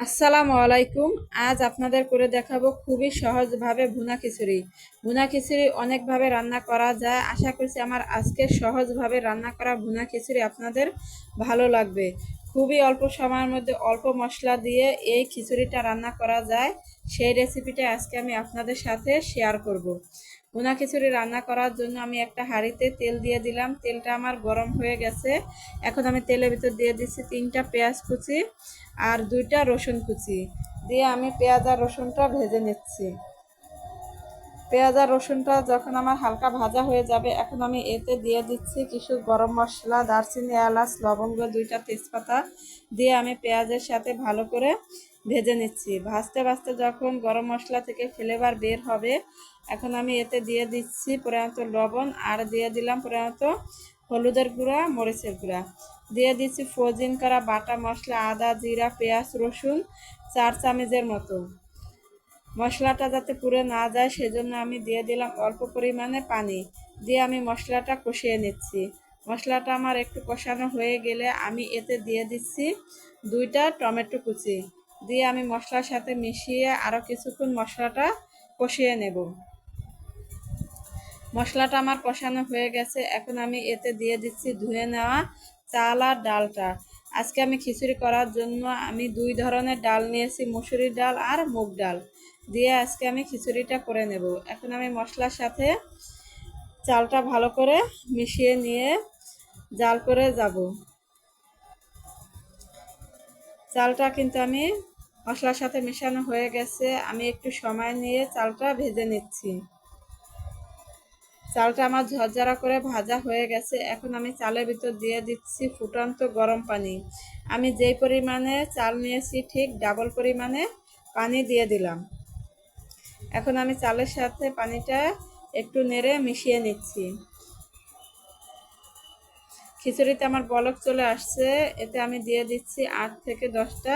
আসসালামু আলাইকুম। আজ আপনাদের করে দেখাবো খুবই সহজভাবে ভুনা খিচুড়ি। ভুনা খিচুড়ি অনেকভাবে রান্না করা যায়। আশা করছি আমার আজকে সহজভাবে রান্না করা ভুনা খিচুড়ি আপনাদের ভালো লাগবে। খুবই অল্প সময়ের মধ্যে অল্প মশলা দিয়ে এই খিচুড়িটা রান্না করা যায়। সেই রেসিপিটা আজকে আমি আপনাদের সাথে শেয়ার করব। ভুনা খিচুড়ি রান্না করার জন্য আমি একটা হাঁড়িতে তেল দিয়ে দিলাম। তেলটা আমার গরম হয়ে গেছে। এখন আমি তেলের ভিতর দিয়ে দিচ্ছি তিনটা পেঁয়াজ কুচি আর দুইটা রসুন কুচি। দিয়ে আমি পেঁয়াজ আর রসুনটা ভেজে নিচ্ছি। পেঁয়াজ আর রসুনটা যখন আমার হালকা ভাজা হয়ে যাবে, এখন আমি এতে দিয়ে দিচ্ছি কিছু গরম মশলা, দারচিনি, এলাচ, লবঙ্গ, দুইটা তেজপাতা দিয়ে আমি পেঁয়াজের সাথে ভালো করে ভেজে নিচ্ছি। ভাজতে ভাজতে যখন গরম মশলা থেকে ফ্লেভার বের হবে, এখন আমি এতে দিয়ে দিচ্ছি প্রধানত লবণ আর দিয়ে দিলাম প্রধানত হলুদের গুঁড়া, মরিচের গুঁড়া। দিয়ে দিচ্ছি ফ্রোজিন করা বাটা মশলা, আদা, জিরা, পেঁয়াজ, রসুন, চার চামচের মতো। মশলাটা যাতে পুড়ে না যায়, সেজন্য আমি দিয়ে দিলাম অল্প পরিমাণে পানি। দিয়ে আমি মশলাটা কষিয়ে নিচ্ছি। মশলাটা আমার একটু কষানো হয়ে গেলে আমি এতে দিয়ে দিচ্ছি দুইটা টমেটো কুচি। দিয়ে আমি মশলার সাথে মিশিয়ে আরও কিছুক্ষণ মশলাটা কষিয়ে নেব। মশলাটা আমার কষানো হয়ে গেছে। এখন আমি এতে দিয়ে দিচ্ছি ধুয়ে নেওয়া চাল আর ডালটা। আজকে আমি খিচুড়ি করার জন্য আমি দুই ধরনের ডাল নিয়েছি, মুসুরির ডাল আর মুগ ডাল। দিয়ে আজকে আমি খিচুড়িটা করে নেব। এখন আমি মশলার সাথে চালটা ভালো করে মিশিয়ে নিয়ে জাল করে যাব। চালটা কিন্তু আমি মশলার সাথে মেশানো হয়ে গেছে। আমি একটু সময় নিয়ে চালটা ভেজে নিচ্ছি। চালটা আমার ঝরঝরা করে ভাজা হয়ে গেছে। এখন আমি চালের ভিতর দিয়ে দিচ্ছি ফুটন্ত গরম পানি। আমি যেই পরিমাণে চাল নিয়েছি ঠিক ডাবল পরিমাণে পানি দিয়ে দিলাম। এখন আমি চালের সাথে পানিটা একটু নেড়ে মিশিয়ে নিচ্ছি। খিচুড়িতে আমার বলক চলে আসছে, এতে আমি দিয়ে দিচ্ছি আট থেকে দশটা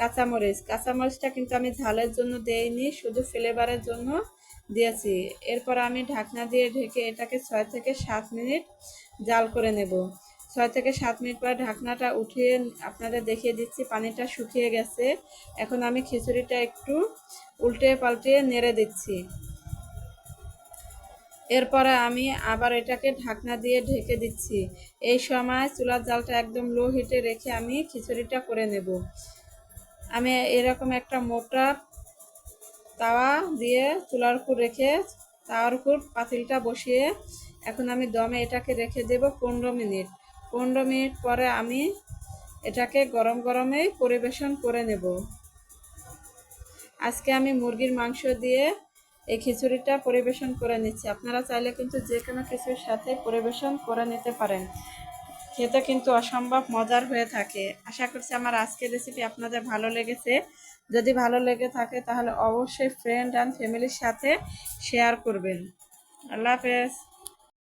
কাঁচামরিচ। কাঁচামরিচটা কিন্তু আমি ঝালের জন্য দেইনি, শুধু ফ্লেভারের জন্য দিয়েছি। এরপর আমি ঢাকনা দিয়ে ঢেকে এটাকে ছয় থেকে সাত মিনিট জাল করে নেব। ছয় থেকে সাত মিনিট পর ঢাকনাটা উঠিয়ে আপনাদের দেখিয়ে দিচ্ছি, পানিটা শুকিয়ে গেছে। এখন আমি খিচুড়িটা একটু উল্টে পাল্টে নেড়ে দিচ্ছি। এরপরে আমি আবার এটাকে ঢাকনা দিয়ে ঢেকে দিচ্ছি। এই সময় চুলার জালটা একদম লো হিটে রেখে আমি খিচুড়িটা করে নেব। আমি এরকম একটা মোটা তাওয়া দিয়ে চুলার উপর রেখে তাওয়ার উপর পাতিলটা বসিয়ে এখন আমি দমে এটাকে রেখে দেব পনেরো মিনিট। পনেরো মিনিট পরে আমি এটাকে গরম গরমেই পরিবেশন করে নেব। আজকে আমি মুরগির মাংস দিয়ে এই খিচুড়িটা পরিবেশন করে নিচ্ছি। আপনারা চাইলে কিন্তু যে কোনো কিছুর সাথে পরিবেশন করে নিতে পারেন। খেতে কিন্তু অসম্ভব মজার হয়ে থাকে। আশা করছি আমার আজকের রেসিপি আপনাদের ভালো লেগেছে। যদি ভালো লেগে থাকে তাহলে অবশ্যই ফ্রেন্ড অ্যান্ড ফ্যামিলির সাথে শেয়ার করবেন। আল্লাহ হাফেজ।